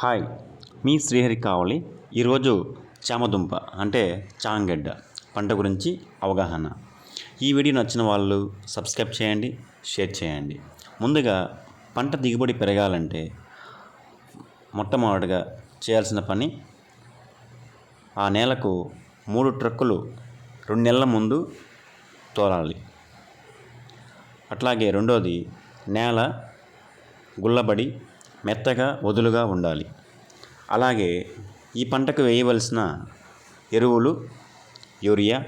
Hi మీ శ్రీహరి కావలి ఈరోజు చామదుంప అంటే చాంగడ్డ పంట గురించి అవగాహన. ఈ వీడియో నచ్చిన వాళ్ళు సబ్స్క్రైబ్ చేయండి షేర్ చేయండి. ముందుగా పంట దిగుబడి పెరగాలంటే మొట్టమొదటిగా చేయాల్సిన పని ఆ నేలకు మూడు ట్రక్కులు రెండు నెలల ముందు తోలాలి. అట్లాగే రెండోది నేల గుల్లబడి మెత్తగా వదులుగా ఉండాలి. అలాగే ఈ పంటకు వేయవలసిన ఎరువులు urea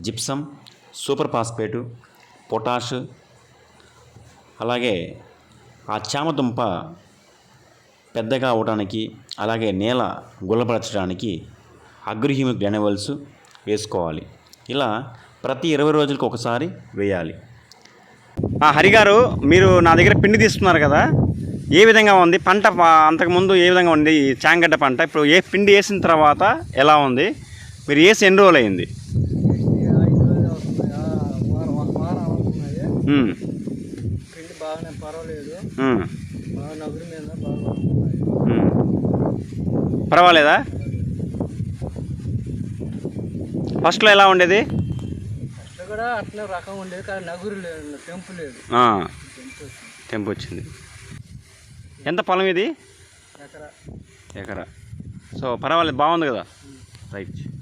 gypsum super phosphate potash అలాగే ఆ చామదుంప పెద్దగా అవడానికి అలాగే నేల గుల్లపరచడానికి అగ్రిహ్యూమిక్ గ్రాన్యువల్స్ వేసుకోవాలి. ఇలా ప్రతి ఇరవై రోజులకు ఒకసారి వేయాలి. ఆ, మీరు నా దగ్గర పిండి తీసుకున్నారు కదా? ఏ విధంగా ఉంది? పంట అంతకుముందు ఏ విధంగా ఉంది ఈ చాంగడ్డ పంట? ఇప్పుడు ఏ పిండి వేసిన తర్వాత ఎలా ఉంది? మీరు వేసి ఎన్ని రోజులు అయింది? పర్వాలేదు? ఫస్ట్లో ఎలా ఉండేది? అట్లా కూడా అట్లే రకం ఉండేది కానీ నగురు లేదు తెంపు లేదు. తెంపు వచ్చింది. ఎంత పొలం ఇది? ఎకరా. ఎకరా. సో పర్వాలేదు బాగుంది కదా? రైట్.